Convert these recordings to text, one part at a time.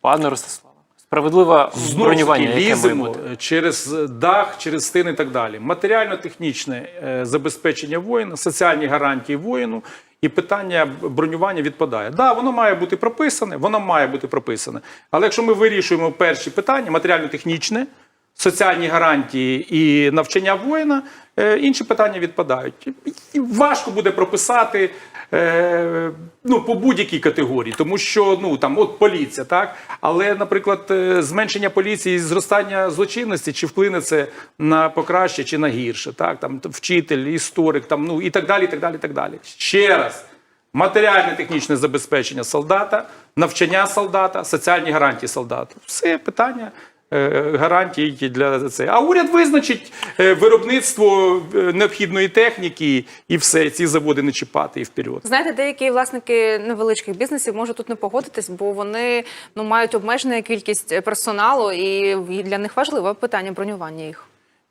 Пане Ростиславе, справедливе бронювання, яке через дах, через стіни і так далі. Матеріально-технічне е, забезпечення воїна, соціальні гарантії воїну і питання бронювання відпадає. Да, воно має бути прописане, воно має бути прописане. Але якщо ми вирішуємо перші питання, матеріально-технічне, соціальні гарантії і навчання воїна, інші питання відпадають. Важко буде прописати е, ну, по будь-якій категорії, тому що ну там от поліція, так але, наприклад, е, зменшення поліції, зростання злочинності, чи вплине це на покраще чи на гірше, так там вчитель, історик, там ну і так далі, і так далі, і так далі. Ще раз. Матеріальне технічне забезпечення солдата, навчання солдата, соціальні гарантії солдата. Все питання е, гарантій для це. А уряд визначить е, виробництво е, необхідної техніки і все, ці заводи не чіпати і вперед. Знаєте, деякі власники невеличких бізнесів можуть тут не погодитись, бо вони ну мають обмежену кількість персоналу, і для них важливе питання бронювання їх.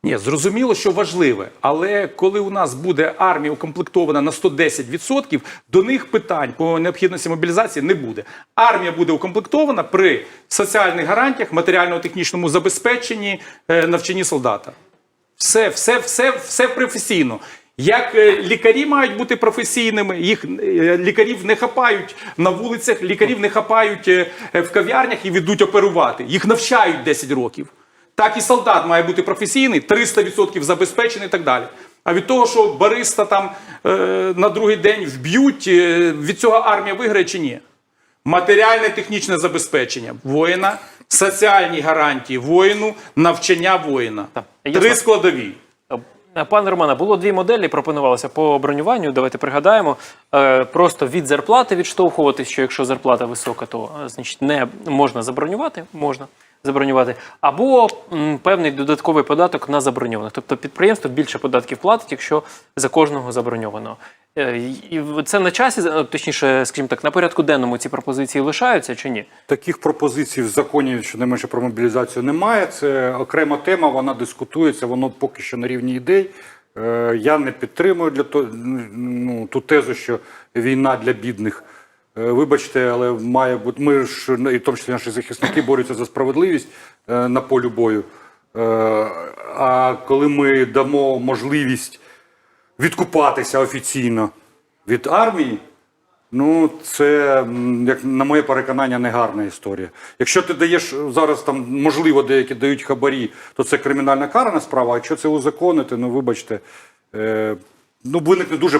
Ні, зрозуміло, що важливе, але коли у нас буде армія укомплектована на 110%, до них питань по необхідності мобілізації не буде. Армія буде укомплектована при соціальних гарантіях, матеріально-технічному забезпеченні, е, навчанні солдата. Все, все, все, все професійно. Як е, лікарі мають бути професійними, їх е, лікарів не хапають на вулицях, лікарів не хапають в кав'ярнях і ведуть оперувати. Їх навчають 10 років. Так і солдат має бути професійний, 300% забезпечений і так далі. А від того, що бариста там е, на другий день вб'ють, е, від цього армія виграє чи ні? Матеріальне технічне забезпечення воїна, соціальні гарантії воїну, навчання воїна. Три складові. Е, Пане Романе, було дві моделі, пропонувалося по бронюванню. Давайте пригадаємо. Е, Просто від зарплати відштовхуватись, що якщо зарплата висока, то е, значить не можна забронювати, можна забронювати, або певний додатковий податок на заброньованих. Тобто підприємство більше податків платить, якщо за кожного заброньовано. Е, І це на часі, е, точніше, скажімо так, на порядку денному ці пропозиції лишаються чи ні? Таких пропозицій в законі щонайменше про мобілізацію немає. Це окрема тема, вона дискутується, воно поки що на рівні ідей. Е, Я не підтримую для того, ну, ту тезу, що війна для бідних. Е, Вибачте, але має бути. Ми ж і в тому числі наші захисники борються за справедливість е, на полю бою. Е, А коли ми дамо можливість відкупатися офіційно від армії, Ну, це, як на моє переконання, негарна історія. Якщо ти даєш зараз там, можливо, деякі дають хабарі, то це кримінальна карна справа. А якщо це узаконити, ну вибачте, ну виникне дуже